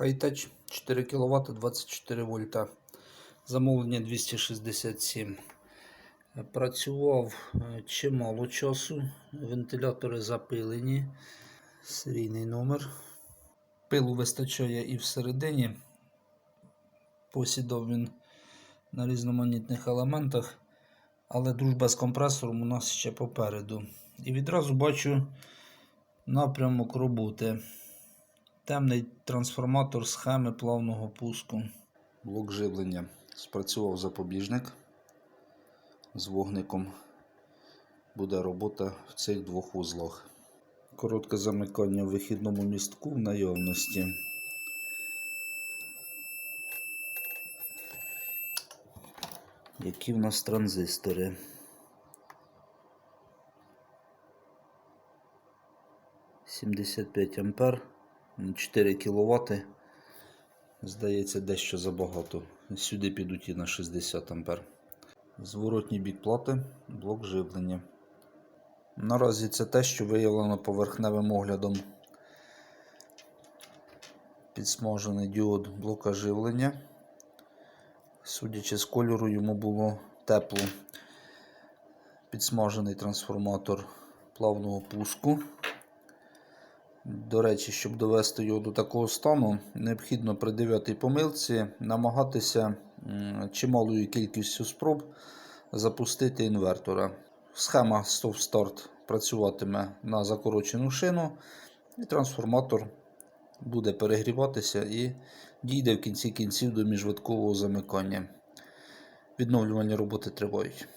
Хайтач 4 кВт 24 вольта. Замовлення 267. Працював е, чимало часу. Вентилятори запилені. Серійний номер. Пилу вистачає і всередині. Посідав він на різноманітних елементах. Але дружба з компресором у нас ще попереду. І відразу бачу напрямок роботи. Темний трансформатор схеми плавного пуску. Блок живлення. Спрацював запобіжник з вогником. Буде робота в цих двох вузлах. Коротке замикання в вихідному містку в наявності. Які в нас транзистори? Сімдесят п'ять ампер, 4 кВт. Здається, дещо забагато. Сюди підуть і на 60 ампер. Зворотній бік плати, блок живлення. Наразі це те, що виявлено поверхневим оглядом. Підсмажений діод блока живлення. Судячи з кольору, йому було тепло. Підсмажений трансформатор плавного пуску. До речі, щоб довести його до такого стану, необхідно при 9 помилці намагатися чималою кількістю спроб запустити інвертора. Схема Start працюватиме на закорочену шину, і трансформатор буде перегріватися і дійде в кінці кінців до міжвидкового замикання. Відновлювальні роботи тривають.